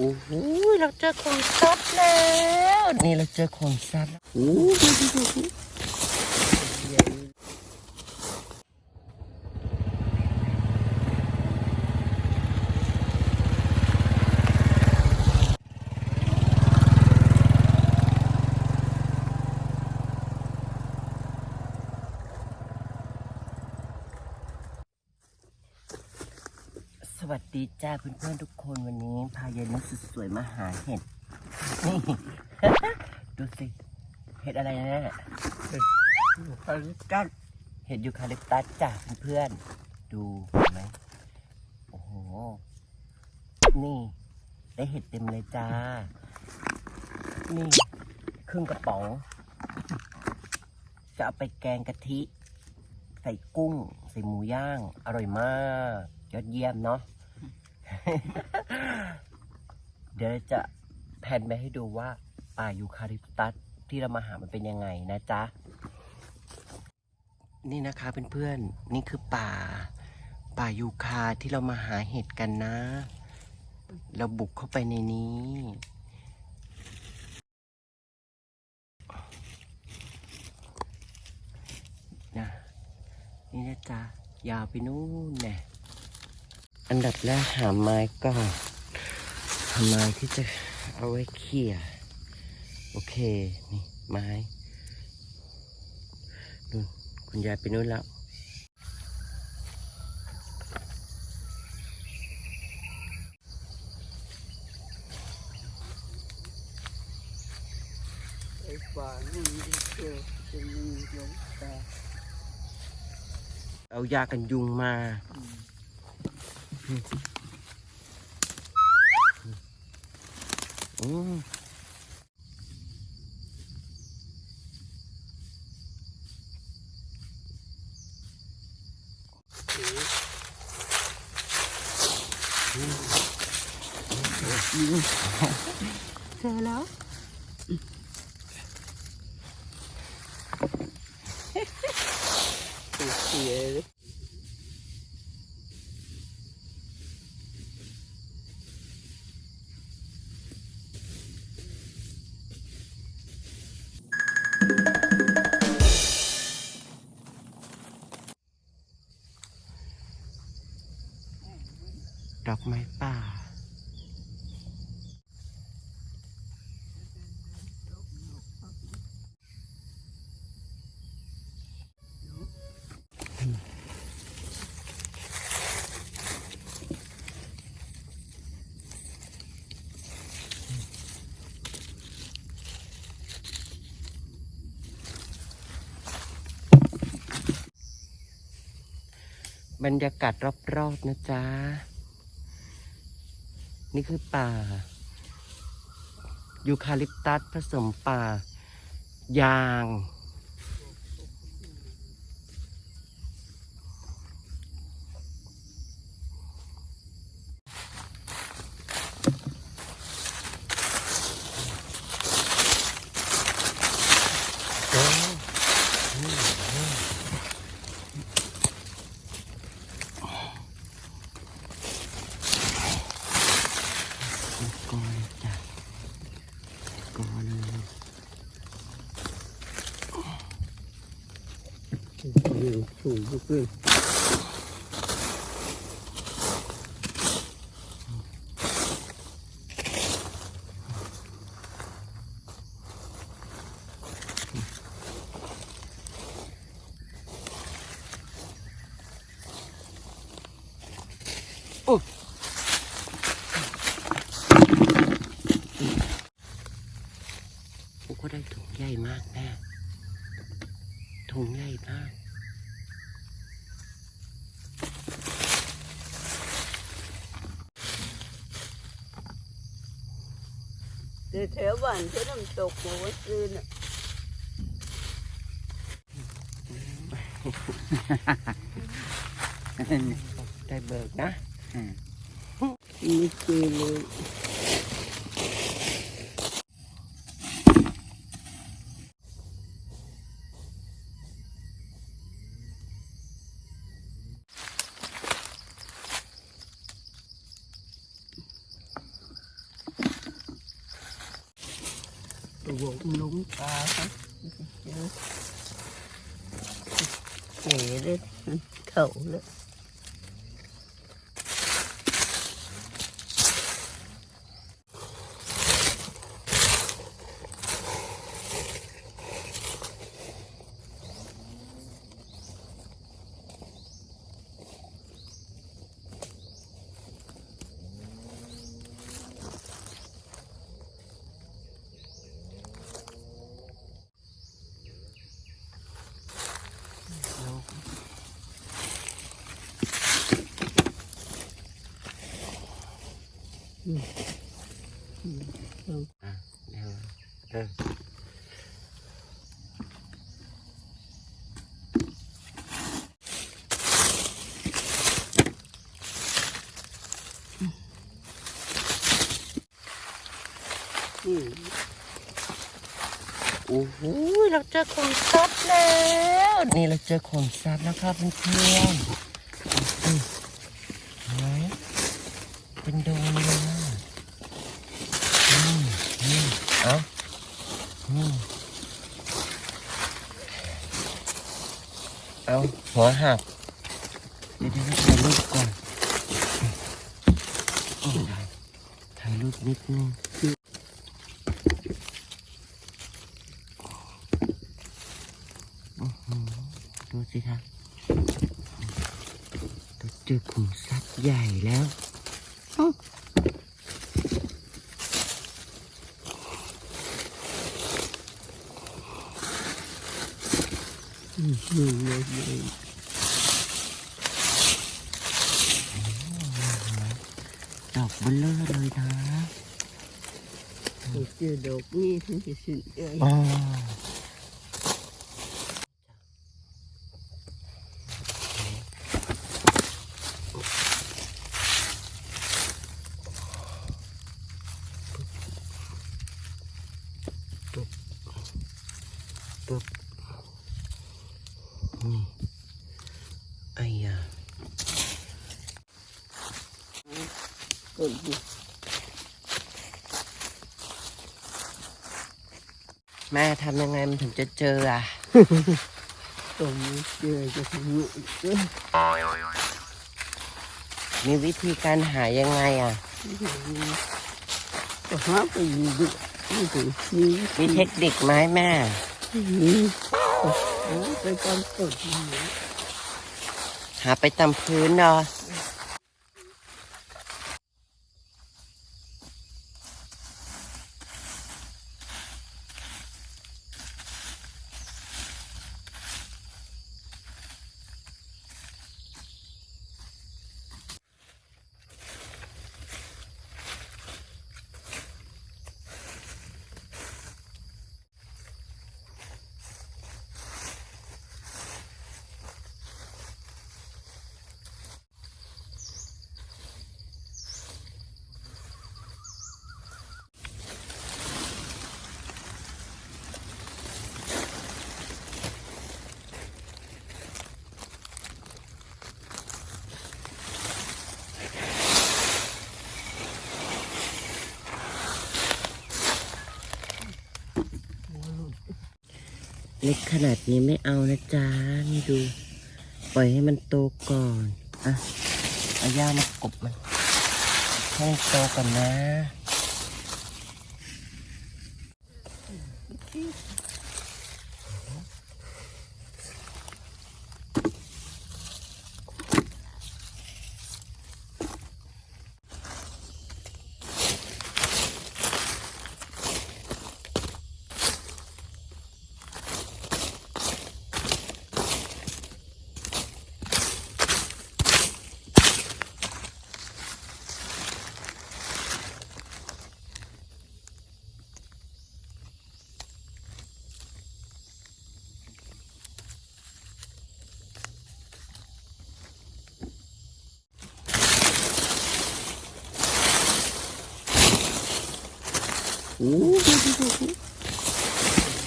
โอ้โหเราเจอคนซับแล้ว นี่เราเจอคนซัดแล้วโอ้โห วัสดีจ้าเพื่อนๆทุกคนวันนี้พายายนุสุดสวยมาหาเห็ดนี่ ดูสิเห็ดอะไรนะอยู่คาลิปตัสเห็ดยูคาลิปตัสจ้ะเพื่อนๆดูเห็นไหมโอ้โหนี่ได้เห็ดเต็มเลยจ้า นี่ครึ่งกระป๋อง จะเอาไปแกงกะทิ ใส่กุ้ง ใส่หมูย่าง อร่อยมาก ยอดเยี่ยมเนาะ เดี๋ยวจะแผนไปให้ดูว่าป่ายูคาลิปตัสที่เรามาหามันเป็นยังไงนะจ๊ะ นี่นะคะเพื่อนๆนี่คือป่า ป่ายูคาที่เรามาหาเห็ดกันนะ เราบุกเข้าไปในนี้ นะ นี่นะจ๊ะ ยาวไปนู่นแน่ อันดับแรกหาไม้ก่อนหาไม้ที่จะเอาไว้เขี่ยโอเค นี่ไม้นู่นคุณยายไปนู่นแล้วไอ้ป่านี่เจอจะมีลงตาเอายากันยุงมา อืม ดอกไม้ป่า บรรยากาศรอบๆนะจ๊ะ นี่คือป่า ยูคาลิปตัสผสมป่า ยาง กอเลยจ้ะกอเลย อยู่ สูงลุกเลยกูก็ได้ถุงใหญ่มากแม่ถุงใหญ่มาก เดี๋ยวแถวบ้านที่น้ำตกหัวซื้อน่ะได้เบิกนะ ไม่เจอเลย ตัวลุงตาครับเจอ เก๋เลยเถ่าเลย อะเร็วเออ อืม โอ้โหเราเจอขุมทรัพย์แล้ว นี่เราเจอขุมทรัพย์แล้วครับเพื่อนๆอืมไหนเป็นดงเลยนะอืมอืมเอ้าอืมเอาหัวหักเดี๋ยวเดี๋ยวถ่ายรูปก่อนถ่ายรูปนิดนึง ดูสิคะ เราเจอขุมทรัพย์ใหญ่แล้วอืมอืมเลยเลยดอกเบลเลอร์เลยนะเจอดอกนี่ฉันจะสิ้นใจอ๋ นี่ไอ้ยาต้นนี้แม่ทำยังไงมันถึงจะเจออะต้นนี้เจอจะทำอยู่เจอมีวิธีการหายังไงอะก็หาไปอยู่ดินี่ถึงนี่มีเทคนิคไหมแม่นี่โอ้ ไปตามต้นนี่หาไปตามพื้นเนาะ เล็กขนาดนี้ไม่เอานะจ๊ะนี่ดู ปล่อยให้มันโตก่อน อะ เอาย่ามากบมัน ให้มันโตก่อนนะ โอ้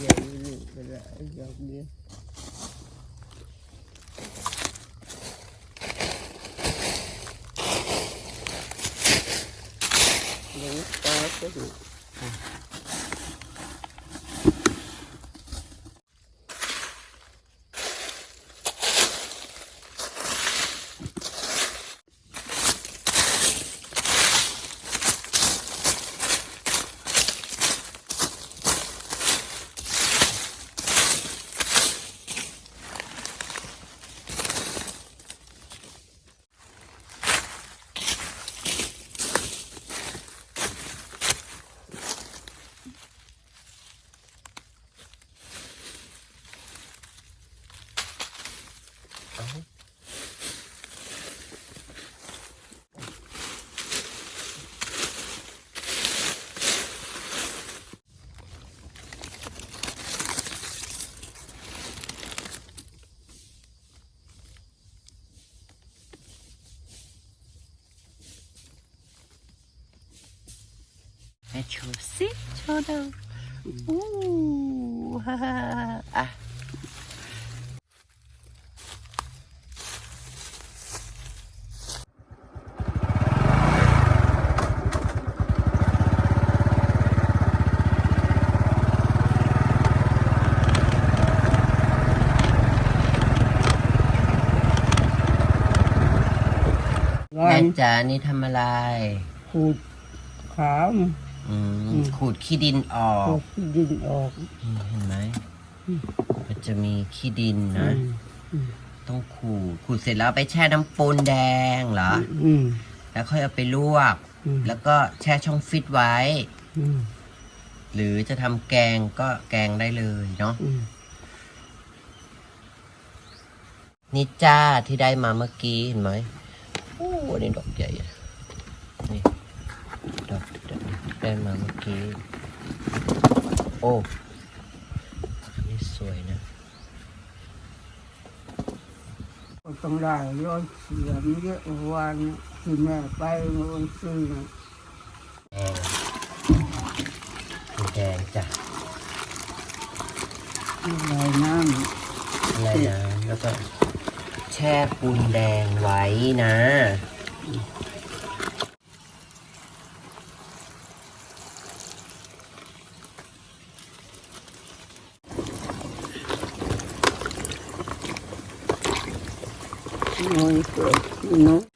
ใหญ่เลยเวลาดอกเดียว หลงตาก็ดู ม่ โชว์สิโชว์ดูอู้ฮ่าฮ่าอะร้อแม่นจ๋านี่ทำอะไร ขูดขาว อืมขูดขี้ดินออขูกดดินออกนี่เห็นไหมมันจะมีขี้ดินนะ ต้องขูดขูดเสร็จแล้วเอาไปแช่น้ำปูนแดงเหรอ อืม แล้วค่อยเอาไปลวก อืม แล้วก็แช่ช่องฟิตไว้ อืมหรือจะทำแกงก็แกงได้เลยเนาะ อืมนี่จ้าที่ได้มาเมื่อกี้เห็นไหมโอ้อันนี้ดอกใหญ่อะนี่ดอกที่ ได้มาเมื่อกี้ โอ้อันนี่สวยนะก็ต้องได้ร้อยเสียมเยอะวันที่แม่ไปวันซื้อน่ะแดงสีแดงจ้ะลอยน้อะไรนะแล้วก็แช่ปูนแดงไว้นะ muy próximo. Pues,